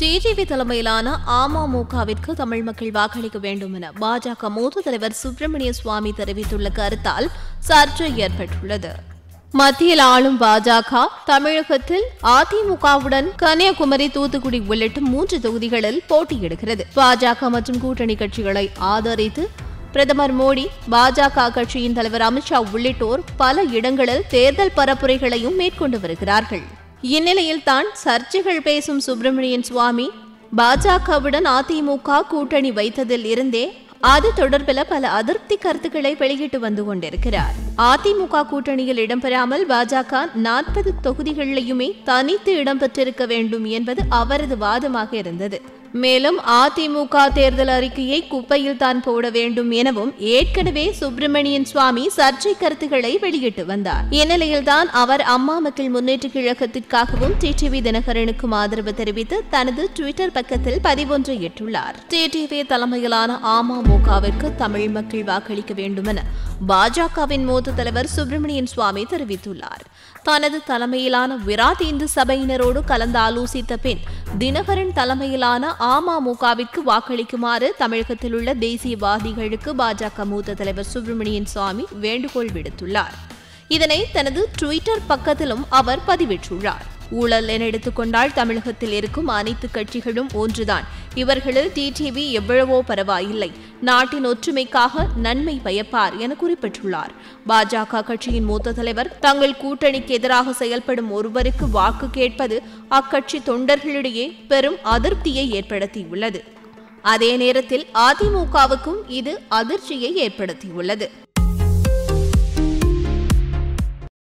TTV தலைமையிலான அமமுகவிற்கு தமிழ் மக்கள் வாக்களிக்க வேண்டும் என பாஜக மூத்த தலைவர் சுப்பிரமணிய சுவாமி தெரிவித்துள்ள கருத்தால் சர்ச்சை ஏற்பட்டுள்ளது. மத்தியில் ஆளும் பாஜக தமிழகத்தில் அதிமுகவுடன் கன்னியாகுமரி தூத்துக்குடி உள்ளிட்ட மூன்று தொகுதிகளில் போட்டியிடுகிறது. பாஜக மற்றும் கூட்டணி கட்சிகளை ஆதரித்து பிரதமர் மோடி பாஜக கட்சியின் தலைவர் அமித்ஷா உள்ளிட்டோர் பல இடங்களில் தேர்தல் பரப்புரைகளையும் மேற்கொண்டு வருகிறார்கள். இந்நிலையில் தான் சர்ச்சைகள் பேசும் சுப்பிரமணியன் சுவாமி பாஜகவுடன் அதிமுக கூட்டணி வைத்ததில் இருந்தே அது தொடர்பில் பல அதிருப்தி கருத்துக்களை வெளியிட்டு வந்து கொண்டிருக்கிறார். அதிமுக கூட்டணியில் இடம்பெறாமல் பாஜக நாற்பது தொகுதிகளிலுமே தனித்து இடம்பெற்றிருக்க வேண்டும் என்பது அவரது வாதமாக இருந்தது. மேலும் அதிமுக தேர்தல் அறிக்கையை குப்பையில் தான் போட வேண்டும் எனவும் ஏற்கனவே சுப்பிரமணியன் சுவாமி சர்ச்சை கருத்துக்களை வெளியிட்டு வந்தார். இந்நிலையில்தான் அவர் அம்மா மக்கள் முன்னேற்ற கழகத்திற்காகவும் டிடிவி தினகரனுக்கும் ஆதரவு தெரிவித்து தனது ட்விட்டர் பக்கத்தில் பதிவொன்றை இட்டுள்ளார். டிடிவி தலைமையிலான அமமுகவிற்கு தமிழ் மக்கள் வாக்களிக்க வேண்டும் என பாஜகவின் மூத்த தலைவர் சுப்பிரமணியன் சுவாமி தெரிவித்துள்ளார். தனது தலைமையிலான விராட் இந்து சபையினரோடு கலந்து ஆலோசித்த பின் தினகரன் தலைமையிலான அமமுகவிற்கு வாக்களிக்குமாறு தமிழகத்தில் உள்ள தேசியவாதிகளுக்கு பாஜக மூத்த தலைவர் சுப்பிரமணியன் சுவாமி வேண்டுகோள் விடுத்துள்ளார். இதனை தனது ட்விட்டர் பக்கத்திலும் அவர் பதிவிட்டுள்ளார். ஊழல் என எடுத்துக்கொண்டால் தமிழகத்தில் இருக்கும் அனைத்து கட்சிகளும் ஒன்றுதான். இவர்களில் டிடிவி எவ்வளவோ பரவாயில்லை. நாட்டின் ஒற்றுமைக்காக நன்மை பயப்பார் என குறிப்பிட்டுள்ளார். பாஜக கட்சியின் மூத்த தலைவர் தங்கள் கூட்டணிக்கு எதிராக செயல்படும் ஒருவருக்கு வாக்கு கேட்பது அக்கட்சி தொண்டர்களிடையே பெரும் அதிருப்தியை ஏற்படுத்தியுள்ளது. அதே நேரத்தில் அதிமுகவுக்கும் இது அதிர்ச்சியை ஏற்படுத்தியுள்ளது.